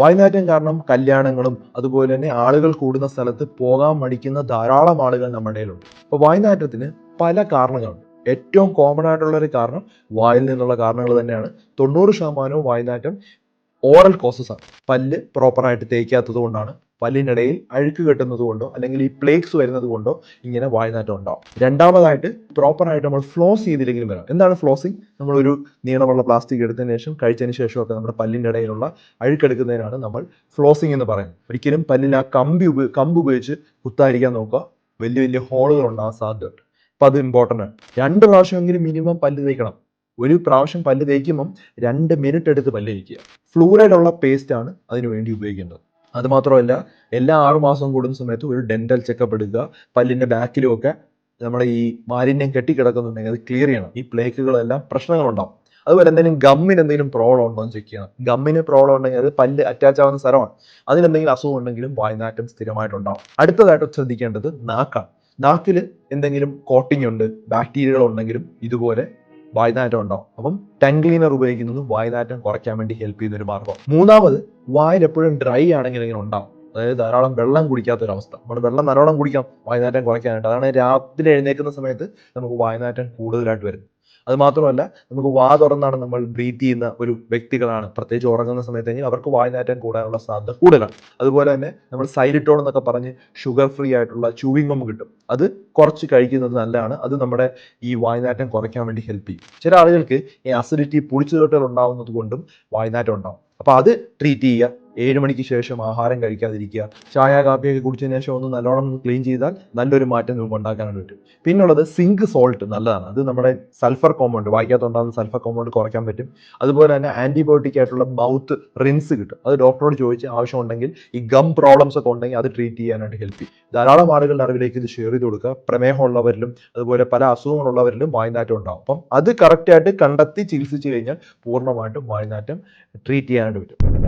വായ്നാറ്റം കാരണം കല്യാണങ്ങളും അതുപോലെ തന്നെ ആളുകൾ കൂടുന്ന സ്ഥലത്ത് പോകാൻ മടിക്കുന്ന ധാരാളം ആളുകൾ നമ്മുടെ ഇടയിലുണ്ട് അപ്പോൾ വായ്നാറ്റത്തിന് പല കാരണങ്ങളുണ്ട്. ഏറ്റവും കോമൺ ആയിട്ടുള്ള ഒരു കാരണം വായിൽ നിന്നുള്ള കാരണങ്ങൾ തന്നെയാണ്. തൊണ്ണൂറ് ശതമാനവും വായ്നാറ്റം ഓറൽ കോസസ് ആണ്. പല്ല് പ്രോപ്പറായിട്ട് തേക്കാത്തത് കൊണ്ടാണ് പല്ലിനിടയിൽ അഴുക്ക് കെട്ടുന്നത് കൊണ്ടോ അല്ലെങ്കിൽ ഈ പ്ലേക്സ് വരുന്നത് കൊണ്ടോ ഇങ്ങനെ വായ്നാറ്റം ഉണ്ടാവും. രണ്ടാമതായിട്ട് പ്രോപ്പറായിട്ട് നമ്മൾ ഫ്ലോസ് ചെയ്തില്ലെങ്കിലും വരാം. എന്താണ് ഫ്ലോസിങ് നമ്മളൊരു നീളമുള്ള പ്ലാസ്റ്റിക് എടുത്തതിന് ശേഷം കഴിച്ചതിന് ശേഷമൊക്കെ നമ്മുടെ പല്ലിന്റെ ഇടയിലുള്ള അഴുക്കെടുക്കുന്നതിനാണ് നമ്മൾ ഫ്ലോസിങ് എന്ന് പറയുന്നത്. ഒരിക്കലും പല്ലിൽ ആ കമ്പി കമ്പ് ഉപയോഗിച്ച് കുത്താതിരിക്കാൻ നോക്കുക. വലിയ വലിയ ഹോളുകൾ ഉണ്ടാകാൻ സാധ്യതയുണ്ട് അപ്പം അത് ഇമ്പോർട്ടന്റ് ആണ്. രണ്ട് പ്രാവശ്യമെങ്കിലും മിനിമം പല്ല് തേക്കണം. ഒരു പ്രാവശ്യം പല്ല് തേക്കുമ്പം രണ്ട് മിനിറ്റ് എടുത്ത് പല്ല് തേക്കുക. ഫ്ലൂറൈഡ് ഉള്ള പേസ്റ്റ് ആണ് അതിനു വേണ്ടി ഉപയോഗിക്കേണ്ടത്. അത് മാത്രമല്ല എല്ലാ ആറു മാസം കൂടുന്ന സമയത്ത് ഒരു ഡെന്റൽ ചെക്കപ്പ് എടുക്കുക. പല്ലിന്റെ ബാക്കിലും ഒക്കെ നമ്മുടെ ഈ മാലിന്യം കെട്ടിക്കിടക്കുന്നുണ്ടെങ്കിൽ അത് ക്ലിയർ ചെയ്യണം. ഈ പ്ലേക്കുകളെല്ലാം പ്രശ്നങ്ങളുണ്ടാവും. അതുപോലെ എന്തെങ്കിലും ഗമ്മിന് എന്തെങ്കിലും പ്രോബ്ലം ഉണ്ടോ എന്ന് ചെക്ക് ചെയ്യണം. ഗമ്മിന് പ്രോബ്ലം ഉണ്ടെങ്കിൽ അത് പല്ല് അറ്റാച്ച് ആവുന്ന സ്ഥലമാണ്. അതിനെന്തെങ്കിലും അസുഖം ഉണ്ടെങ്കിലും വായ്നാറ്റം സ്ഥിരമായിട്ടുണ്ടാവും. അടുത്തതായിട്ട് ശ്രദ്ധിക്കേണ്ടത് നാക്കാണ്. നാക്കിൽ എന്തെങ്കിലും കോട്ടിംഗ് ഉണ്ട് ബാക്ടീരിയകൾ ഉണ്ടെങ്കിലും ഇതുപോലെ വായ്നാറ്റം ഉണ്ടാവും അപ്പം ടങ് ക്ലീനർ ഉപയോഗിക്കുന്നത് വായ്നാറ്റം കുറയ്ക്കാൻ വേണ്ടി ഹെൽപ്പ് ചെയ്യുന്ന ഒരു മാർഗം. മൂന്നാമത് വായിൽ എപ്പോഴും ഡ്രൈ ആണെങ്കിൽ ഇങ്ങനെ ഉണ്ടാവും. അതായത് ധാരാളം വെള്ളം കുടിക്കാത്ത ഒരു അവസ്ഥ നമ്മൾ വെള്ളം നല്ലോണം കുടിക്കാം വായ്നാറ്റം കുറയ്ക്കാനായിട്ട്. അതാണ് രാത്രി എഴുന്നേൽക്കുന്ന സമയത്ത് നമുക്ക് വായ്നാറ്റം കൂടുതലായിട്ട് വരും അത് മാത്രമല്ല നമുക്ക് വാ തുറന്നാണ് നമ്മൾ ബ്രീത്ത് ചെയ്യുന്ന ഒരു വ്യക്തികളാണ്. പ്രത്യേകിച്ച് ഉറങ്ങുന്ന സമയത്ത് അവർക്ക് വായനാറ്റം കൂടാനുള്ള സാധ്യത കൂടുതലാണ്. അതുപോലെ തന്നെ നമ്മൾ സൈലിട്ടോൺ എന്നൊക്കെ പറഞ്ഞ് ഷുഗർ ഫ്രീ ആയിട്ടുള്ള ചൂവിംഗ് ഗം കിട്ടും. അത് കുറച്ച് കഴിക്കുന്നത് നല്ലതാണ്. അത് നമ്മുടെ ഈ വായനാറ്റം കുറയ്ക്കാൻ വേണ്ടി ഹെൽപ്പ് ചെയ്യും. ചില ആളുകൾക്ക് ഈ അസിഡിറ്റി പുളിച്ചുതൊട്ടുകൾ ഉണ്ടാവുന്നത് കൊണ്ടും വായനാറ്റം ഉണ്ടാവും. അപ്പോൾ അത് ട്രീറ്റ് ചെയ്യുക. ഏഴ് മണിക്ക് ശേഷം ആഹാരം കഴിക്കാതിരിക്കുക. ചായ കാപ്പിയൊക്കെ കുടിച്ചതിന് ശേഷം ഒന്ന് നല്ലോണം ക്ലീൻ ചെയ്താൽ നല്ലൊരു മാറ്റം നമുക്ക് ഉണ്ടാക്കാനായിട്ട് പറ്റും. പിന്നുള്ളത് സിങ്ക് സോൾട്ട് നല്ലതാണ്. അത് നമ്മുടെ സൾഫർ കോമ്പൗണ്ട് വായിക്കാത്തുണ്ടാകുന്ന സൾഫർ കോമ്പൗണ്ട് കുറയ്ക്കാൻ പറ്റും. അതുപോലെ തന്നെ ആന്റിബയോട്ടിക് ആയിട്ടുള്ള മൗത്ത് റിൻസ് കിട്ടും. അത് ഡോക്ടറോട് ചോദിച്ച് ആവശ്യമുണ്ടെങ്കിൽ ഈ ഗം പ്രോബ്ലംസ് ഒക്കെ ഉണ്ടെങ്കിൽ അത് ട്രീറ്റ് ചെയ്യാനായിട്ട് ഹെൽപ്പ് ചെയ്യും. ധാരാളം ആളുകളുടെ അറിവിലേക്ക് ഇത് ഷെയർ ചെയ്ത് കൊടുക്കുക. പ്രമേഹമുള്ളവരിലും അതുപോലെ പല അസുഖങ്ങളുള്ളവരിലും വായ്നാറ്റം ഉണ്ടാവും. അപ്പം അത് കറക്റ്റായിട്ട് കണ്ടെത്തി ചികിത്സിച്ച് കഴിഞ്ഞാൽ പൂർണമായിട്ടും വായ്നാറ്റം ട്രീറ്റ് ചെയ്യാനായിട്ട് പറ്റും.